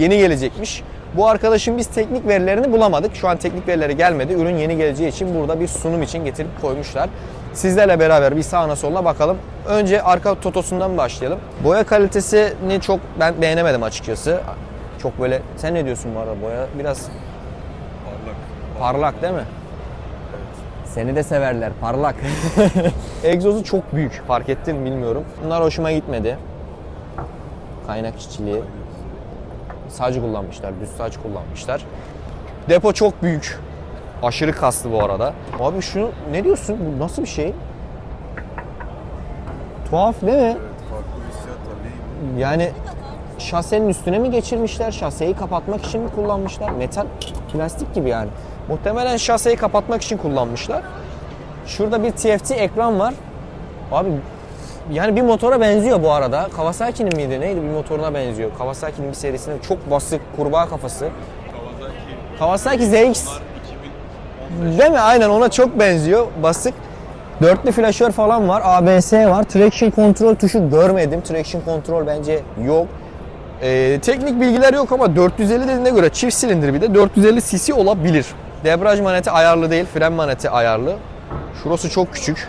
Yeni gelecekmiş. Bu arkadaşın biz teknik verilerini bulamadık. Şu an teknik verileri gelmedi. Ürün yeni geleceği için burada bir sunum için getirip koymuşlar. Sizlerle beraber bir sağına soluna bakalım. Önce arka totosundan başlayalım. Boya kalitesini çok ben beğenemedim açıkçası. Çok böyle sen ne diyorsun bu arada boya biraz Parlak. parlak değil mi? Seni de severler parlak. Egzozu çok büyük fark ettin mi bilmiyorum. Bunlar hoşuma gitmedi. Kaynak işçiliği. Saç kullanmışlar, düz saç kullanmışlar. Depo çok büyük. Aşırı kaslı bu arada. Abi şunu ne diyorsun? Bu nasıl bir şey? Tuhaf değil mi? Evet, farklı bir hissiyat var. Ne? Yani şasenin üstüne mi geçirmişler? Şaseyi kapatmak için mi kullanmışlar? Metal, plastik gibi yani. Muhtemelen şaseyi kapatmak için kullanmışlar. Şurada bir TFT ekran var. Abi yani bir motora benziyor bu arada. Kawasaki'nin miydi neydi bir motoruna benziyor. Kawasaki'nin bir serisinde çok basık kurbağa kafası. Kawasaki. Kawasaki ZX Bunlar 2010. Değil mi? Aynen ona çok benziyor. Basık. Dörtlü flaşör falan var. ABS var. Traction control tuşu görmedim. Traction control bence yok. Ee, teknik bilgiler yok ama 450 dediğine göre çift silindir bir de 450 cc olabilir. Debriyaj maneti ayarlı değil, fren maneti ayarlı. Şurası çok küçük.